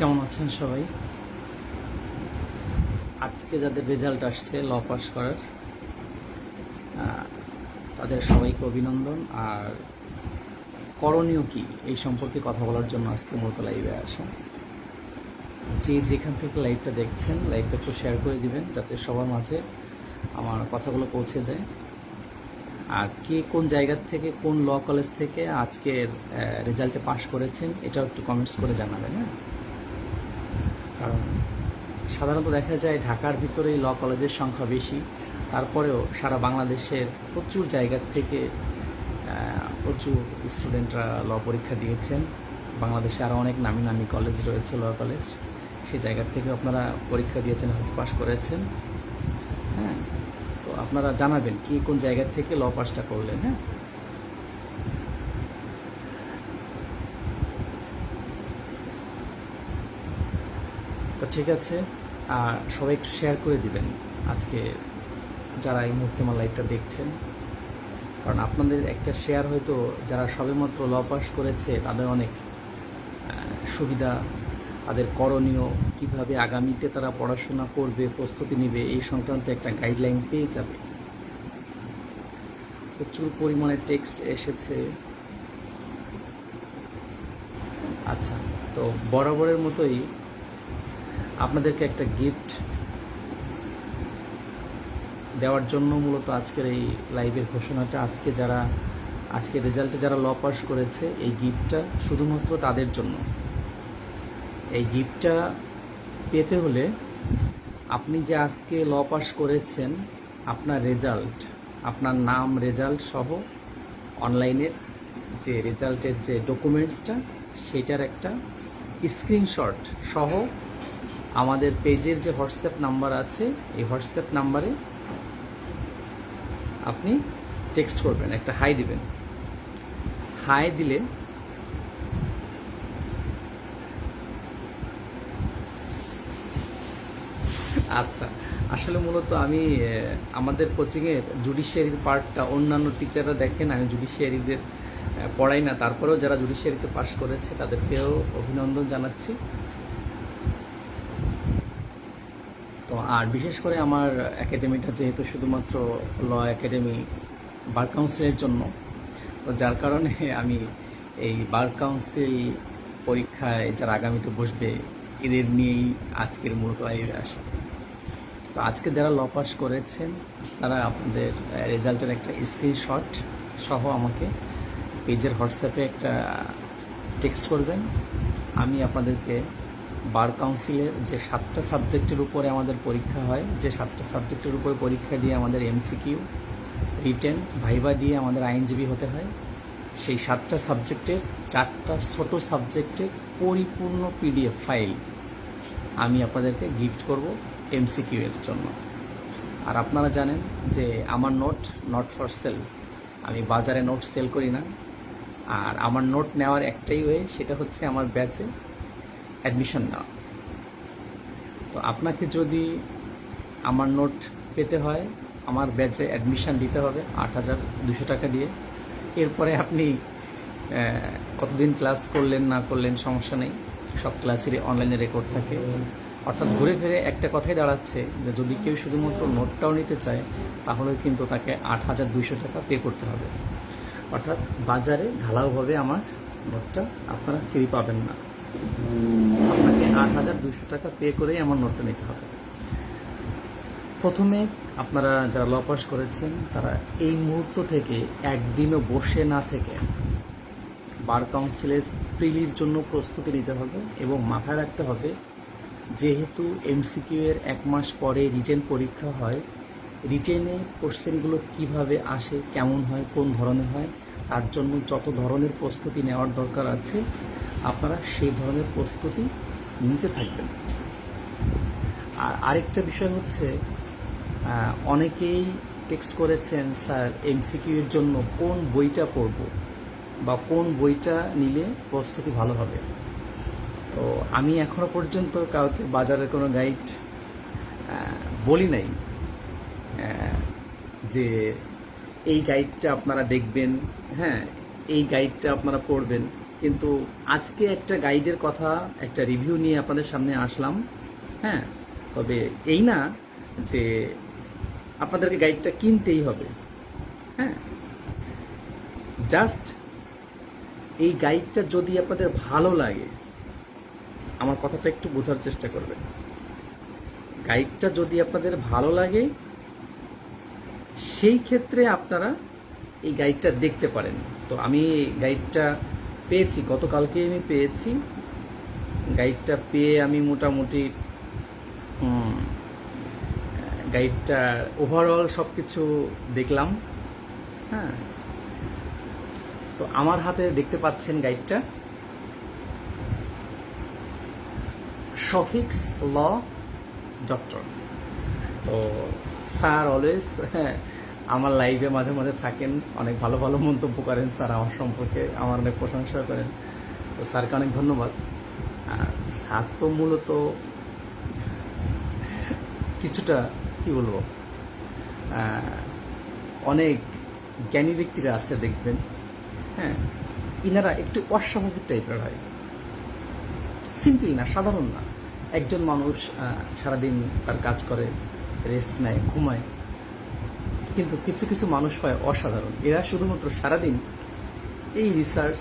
কেমন আছেন সবাই? আজকে যাদের রেজাল্ট আসছে ল পাস করার তাদের সবাইকে অভিনন্দন। আর করণীয় কি এই সম্পর্কে কথা বলার জন্য আজকে মূলত লাইভে আসা যে যেখান থেকে লাইভটা দেখছেন লাইভটা একটু শেয়ার করে দিবেন, যাতে সবার মাঝে আমার কথাগুলো পৌঁছে দেয়। আর কে কোন জায়গার থেকে, কোন ল কলেজ থেকে আজকের রেজাল্টে পাশ করেছেন, এটাও একটু কমেন্টস করে জানাবেন হ্যাঁ? সাধারণত দেখা যায় ঢাকার ভিতরেই ল কলেজের সংখ্যা বেশি, তারপরেও সারা বাংলাদেশের প্রচুর জায়গা থেকে প্রচুর স্টুডেন্টরা ল পরীক্ষা দিয়েছেন। বাংলাদেশে আরও অনেক নামি নামি কলেজ রয়েছে ল কলেজ। সেই জায়গা থেকে আপনারা পরীক্ষা দিয়েছেন, হয়তো পাশ করেছেন। হ্যাঁ তো আপনারা জানাবেন কি কোন জায়গা থেকে ল পাসটা করলেন হ্যাঁ? ঠিক আছে, আর সবাই একটু শেয়ার করে দিবেন আজকে যারা এই মুহূর্তে আমার লাইভটা দেখছেন। কারণ আপনাদের একটা শেয়ার হয়তো যারা সবেমাত্র ল পাস করেছে, তাদের অনেক সুবিধা, তাদের করণীয়, কীভাবে আগামীতে তারা পড়াশোনা করবে, প্রস্তুতি নেবে, এই সংক্রান্ত একটা গাইডলাইন পেয়ে যাবে। প্রচুর পরিমাণে টেক্সট এসেছে। আচ্ছা তো বরাবরের মতোই আপনাদেরকে একটা গিফট দেওয়ার জন্য মূলত আজকের এই লাইভের ঘোষণাটা। আজকে যারা, আজকে রেজাল্টে যারা ল পাস করেছে, এই গিফটটা শুধুমাত্র তাদের জন্য। এই গিফটটা পেতে হলে আপনি যে আজকে ল পাস করেছেন, আপনার রেজাল্ট আপনার নাম রেজাল্ট সহ অনলাইনের যে রেজাল্টের যে ডকুমেন্টসটা সেটার একটা স্ক্রিনশট সহ আমাদের পেজের যে হোয়াটসঅ্যাপ নাম্বার আছে, এই হোয়াটসঅ্যাপ নাম্বারে আপনি টেক্সট করবেন, একটা হাই দিবেন। হাই দিলে আচ্ছা আসলে মূলত আমি আমাদের কোচিংয়ের জুডিশিয়ারির পার্টটা অন্যান্য টিচাররা দেখেন, আমি জুডিশিয়ারিদের পড়াই না, তারপরেও যারা জুডিশিয়ারিতে পাশ করেছে, তাদেরকেও অভিনন্দন জানাচ্ছি। তো আর বিশেষ করে আমার একাডেমিটা যেহেতু শুধুমাত্র ল একাডেমি বার কাউন্সিলের জন্য, তো যার কারণে আমি এই বার কাউন্সিল পরীক্ষায় যারা আগামীতে বসবে, এদের নিয়েই আজকের মূলত লাইভে আসা তো আজকে যারা ল পাস করেছেন, তারা আপনাদের রেজাল্টের একটা স্ক্রিনশট সহ আমাকে পেজের হোয়াটসঅ্যাপে একটা টেক্সট করবেন। আমি আপনাদেরকে বার কাউন্সিলের যে সাতটা সাবজেক্টের উপরে আমাদের পরীক্ষা হয়, যে সাতটা সাবজেক্টের উপরে পরীক্ষা দিয়ে আমাদের এমসিকিউ রিটেন ভাইবা দিয়ে আমাদের আইনজীবী হতে হয়। সেই সাতটা সাবজেক্টের চারটা ছোট সাবজেক্টের পরিপূর্ণ পিডিএফ ফাইল আমি আপনাদেরকে গিফট করব এমসিকিউ এর জন্য। আর আপনারা জানেন যে আমার নোট নট ফর সেল আমি বাজারে নোট সেল করি না। আর আমার নোট নেওয়ার একটাই ওয়ে সেটা হচ্ছে আমার ব্যাচে অ্যাডমিশন নেওয়া তো আপনাকে যদি আমার নোট পেতে হয়, আমার ব্যাচে অ্যাডমিশন দিতে হবে আট হাজার দুশো টাকা দিয়ে। এরপরে আপনি কতদিন ক্লাস করলেন, না করলেন, সমস্যা নেই। সব ক্লাসেরই অনলাইনে রেকর্ড থাকে। অর্থাৎ ঘুরে ফিরে একটা কথাই দাঁড়াচ্ছে যে যদি কেউ শুধুমাত্র নোটটাও নিতে চায় তাহলে কিন্তু তাকে আট হাজার দুইশো টাকা পে করতে হবে। অর্থাৎ বাজারে ঢালাওভাবে আমার নোটটা আপনারা কেউই পাবেন না। আপনাকে আট হাজার দুশো টাকা পে করেই আমার নোটটা নিতে হবে। প্রথমে আপনারা যারা ল পাস করেছেন, তারা এই মুহূর্ত থেকে, একদিনও বসে না থেকে বার কাউন্সিলের প্রিলির জন্য প্রস্তুতি নিতে হবে এবং মাথায় রাখতে হবে, যেহেতু এমসিকিউ এর এক মাস পরে রিটেন পরীক্ষা হয়, রিটেনে কোশ্চেনগুলো কীভাবে আসে, কেমন হয়, কোন ধরনের হয়, তার জন্য যত ধরনের প্রস্তুতি নেওয়ার দরকার আছে আপনারা সেই ধরনের প্রস্তুতি নিতে থাকবেন। আর আরেকটা বিষয় হচ্ছে অনেকেই টেক্সট করেছেন, স্যার, এমসিকিউ এর জন্য কোন বইটা পড়ব বা কোন বইটা নিলে প্রস্তুতি ভালো হবে? তো আমি এখনও পর্যন্ত কাউকে বাজারের কোনো গাইড বলি নাই যে এই গাইডটা আপনারা দেখবেন হ্যাঁ এই গাইডটা আপনারা পড়বেন। কিন্তু আজকে একটা গাইডের কথা, একটা রিভিউ নিয়ে আপনাদের সামনে আসলাম। হ্যাঁ তবে এই না যে আপনাদেরকে গাইডটা কিনতেই হবে। হ্যাঁ জাস্ট এই গাইডটা যদি আপনাদের ভালো লাগে, আমার কথাটা একটু বোঝার চেষ্টা করবেন। গাইডটা যদি আপনাদের ভালো লাগে, সেই ক্ষেত্রে আপনারা এই গাইডটা দেখতে পারেন। তো আমি গাইডটা পেয়েছি, গতকালকে আমি পেয়েছি। গাইডটা পেয়ে আমি মোটামুটি গাইডটা ওভারঅল সব কিছু দেখলাম। হ্যাঁ। তো আমার হাতে দেখতে পাচ্ছেন গাইডটা। শফিক্স ল ডক্টর। তো স্যার অলওয়েজ হ্যাঁ আমার লাইভে মাঝে মাঝে থাকেন, অনেক ভালো ভালো মন্তব্য করেন স্যার আমার সম্পর্কে, আমার অনেক প্রশংসা করেন। তো স্যারকে অনেক ধন্যবাদ। স্যার তো মূলত কিছুটা, কি বলব অনেক জ্ঞানী ব্যক্তিরা আছে দেখবেন হ্যাঁ ইনারা একটু অস্বাভাবিক টাইপের হয়। সিম্পল না, সাধারণ না। একজন মানুষ সারাদিন তার কাজ করে রেস্ট নেয়, ঘুমায়। কিন্তু কিছু কিছু মানুষ হয় অসাধারণ। এরা শুধুমাত্র সারাদিন এই রিসার্চ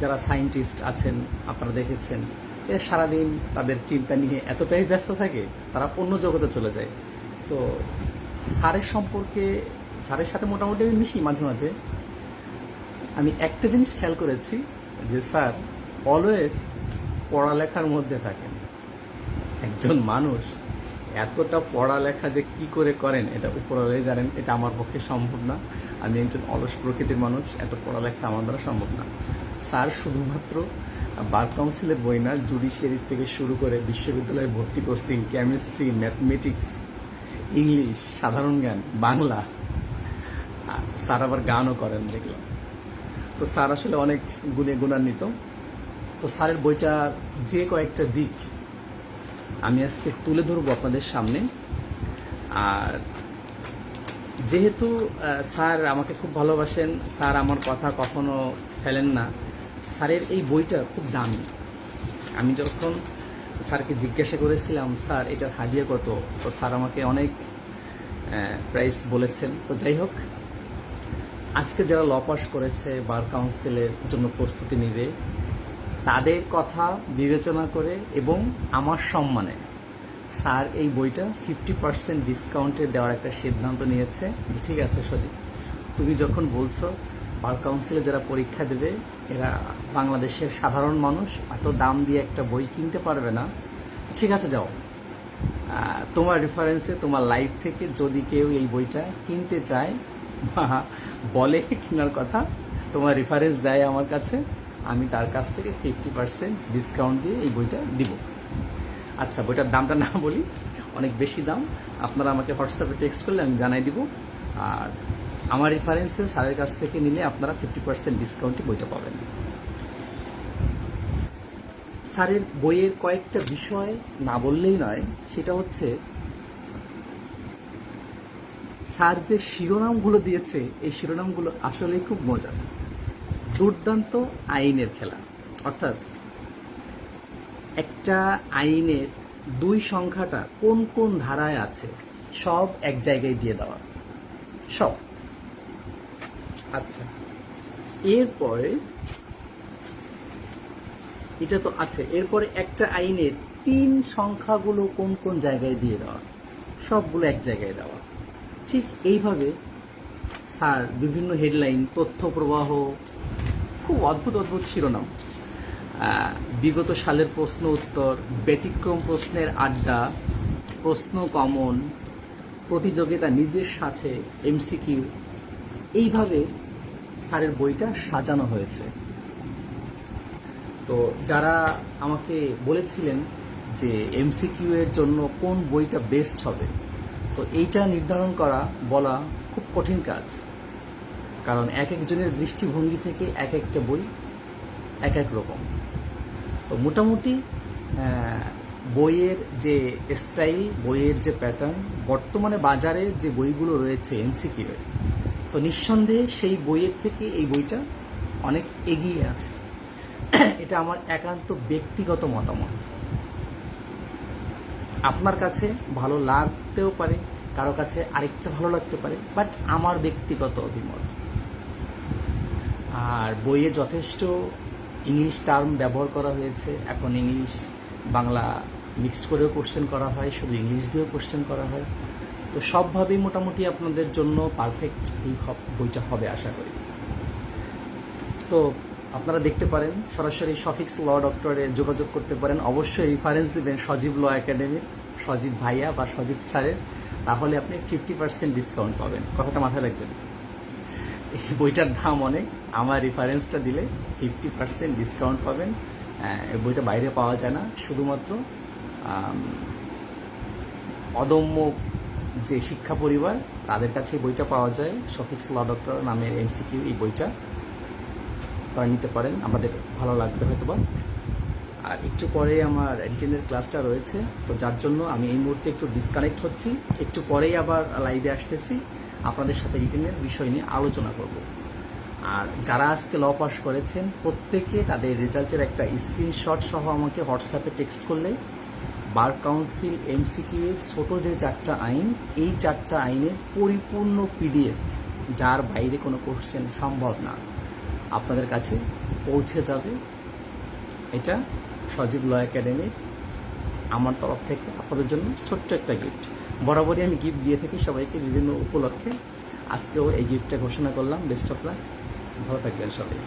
যারা সায়েন্টিস্ট আছেন, আপনারা দেখেছেন, এরা সারাদিন তাদের চিন্তা নিয়ে এতটাই ব্যস্ত থাকে, তারা অন্য জগতে চলে যায়। তো স্যারের সম্পর্কে, স্যারের সাথে মোটামুটি আমি মিশি মাঝে মাঝে। আমি একটা জিনিস খেয়াল করেছি, যে স্যার অলওয়েজ পড়ালেখার মধ্যে থাকেন। একজন মানুষ এতটা পড়ালেখা যে কি করে করেন, এটা উপরওয়ালাই জানেন, এটা আমার পক্ষে সম্ভব না। আমি একজন অলস প্রকৃতির মানুষ, এত পড়ালেখা আমার দ্বারা সম্ভব না। স্যার শুধুমাত্র বার কাউন্সিলের বই না, জুডিশিয়ারি থেকে শুরু করে বিশ্ববিদ্যালয়ে ভর্তি কোর্সিং কেমিস্ট্রি, ম্যাথমেটিক্স, ইংলিশ, সাধারণ জ্ঞান, বাংলা। স্যার আবার গানও করেন, দেখলাম। তো স্যার আসলে অনেক গুণে গুণান্বিত। তো স্যারের বইটার যে কয়েকটা দিক আমি আজকে তুলে ধরবো আপনাদের সামনে। আর যেহেতু স্যার আমাকে খুব ভালোবাসেন, স্যার আমার কথা কখনো ফেলেন না। স্যারের এই বইটা খুব দামি। আমি যখন স্যারকে জিজ্ঞাসা করেছিলাম, স্যার, এটার হাদিয়া কত? তো স্যার আমাকে অনেক প্রাইস বলেছেন। তো যাই হোক, আজকে যারা ল পাস করেছে বার কাউন্সিলের জন্য প্রস্তুতি নেবে তাদের কথা বিবেচনা করে এবং আমার সম্মানে। স্যার, এই বইটা ফিফটি পার্সেন্ট ডিসকাউন্টে দেওয়ার একটা সিদ্ধান্ত নিয়েছে। যে ঠিক আছে, সজিব। তুমি যখন বলছো বার কাউন্সিলে যারা পরীক্ষা দেবে, এরা বাংলাদেশের সাধারণ মানুষ, এত দাম দিয়ে একটা বই কিনতে পারবে না। ঠিক আছে, যাও। তোমার রেফারেন্সে তোমার লাইফ থেকে যদি কেউ এই বইটা কিনতে চায় বলে কেনার কথা তোমার রেফারেন্স দেয় আমার কাছে আমি তার কাছ থেকে ফিফটি পার্সেন্ট ডিসকাউন্ট দিয়ে এই বইটা দিব। আচ্ছা বইটার দামটা না বলি, অনেক বেশি দাম। আপনারা আমাকে হোয়াটসঅ্যাপে টেক্সট করলে আমি জানাই দিব। আর আমার রেফারেন্সে স্যারের কাছ থেকে নিলে আপনারা ফিফটি পার্সেন্ট ডিসকাউন্টে বইটা পাবেন। স্যারের বইয়ের কয়েকটা বিষয় না বললেই নয়, সেটা হচ্ছে স্যার যে শিরোনামগুলো দিয়েছে, এই শিরোনামগুলো আসলেই খুব মজার। দুর্দান্ত আইনের খেলা। অর্থাৎ একটা আইনের দুই সংখ্যাটা কোন কোন ধারায় আছে, সব এক জায়গায় দিয়ে দেওয়া। সব। আচ্ছা। এরপরে এটা তো আছে। এরপরে একটা আইনের তিন সংখ্যাগুলো কোন কোন জায়গায় দিয়ে দেওয়া? সবগুলো এক জায়গায় দেওয়া। ঠিক এইভাবে স্যার বিভিন্ন হেডলাইন, তথ্য প্রবাহ খুব অদ্ভুত অদ্ভুত শিরোনাম। বিগত সালের প্রশ্ন উত্তর, ব্যতিক্রম প্রশ্নের আড্ডা, প্রশ্ন কমন, প্রতিযোগিতা নিজের সাথে এমসিকিউ এইভাবে স্যারের বইটা সাজানো হয়েছে। তো যারা আমাকে বলেছিলেন যে এমসিকিউ এর জন্য কোন বইটা বেস্ট হবে, তো এইটা নির্ধারণ করা, বলা খুব কঠিন কাজ। কারণ এক একজনের দৃষ্টিভঙ্গি থেকে এক একটা বই এক এক রকম। তো মোটামুটি বইয়ের যে স্টাইল বইয়ের যে প্যাটার্ন বর্তমানে বাজারে যে বইগুলো রয়েছে এমসিকিউ এর, তো নিঃসন্দেহে সেই বইয়ের থেকে এই বইটা অনেক এগিয়ে আছে। এটা আমার একান্ত ব্যক্তিগত মতামত। আপনার কাছে ভালো লাগতেও পারে, কারও কাছে আরেকটা ভালো লাগতে পারে বাট আমার ব্যক্তিগত অভিমত। আর বইয়ে যথেষ্ট ইংলিশ টার্ম ব্যবহার করা হয়েছে। এখন ইংলিশ বাংলা মিক্সড করেও কোশ্চেন করা হয়, শুধু ইংলিশ দিয়েও কোশ্চেন করা হয়। তো সবভাবেই মোটামুটি আপনাদের জন্য পারফেক্ট এই বইটা হবে আশা করি। তো আপনারা দেখতে পারেন, সরাসরি সফিক্স ল ডক্টরে যোগাযোগ করতে পারেন। অবশ্যই রেফারেন্স দেবেন সজীব ল একাডেমির সজীব ভাইয়া বা সজীব স্যারের তাহলে আপনি ফিফটি পার্সেন্ট ডিসকাউন্ট পাবেন। কথাটা মাথায় রাখবেন। এই বইটার দাম অনেক। আমার রেফারেন্সটা দিলে ফিফটি পার্সেন্ট ডিসকাউন্ট পাবেন। বইটা বাইরে পাওয়া যায় না। শুধুমাত্র অদম্য যে শিক্ষা পরিবার, তাদের কাছে বইটা পাওয়া যায়। শফিক্স ল ডক্টর নামের এমসিকিউ এই বইটা। তারা নিতে পারেন। আমাদের ভালো লাগবে হয়তো বা আর একটু পরে আমার রিটেনের ক্লাসটা রয়েছে। তো যার জন্য আমি এই মুহূর্তে একটু ডিসকানেক্ট হচ্ছি। একটু পরেই আবার লাইভে আসতেছি। আপনাদের সাথে রিটেনের বিষয় নিয়ে আলোচনা করব। আর যারা আজকে ল পাস করেছেন, প্রত্যেকে তাদের রেজাল্টের একটা স্ক্রিনশট সহ আমাকে হোয়াটসঅ্যাপে টেক্সট করলে বার কাউন্সিল এমসিকিউ এর ছোট যে চারটা আইন, এই চারটা আইনের পরিপূর্ণ পিডিএফ যার বাইরে কোনো কোশ্চেন সম্ভব না। আপনাদের কাছে পৌঁছে যাবে। এটা সজীব ল একাডেমির আমার তরফ থেকে আপনাদের জন্য ছোট্ট একটা গিফট বরাবরই আমি গিফট দিয়ে থাকি সবাইকে বিভিন্ন উপলক্ষে। আজকেও এই গিফটটা ঘোষণা করলাম। বেস্ট অফ লাক ভালো থাকবেন সবাই।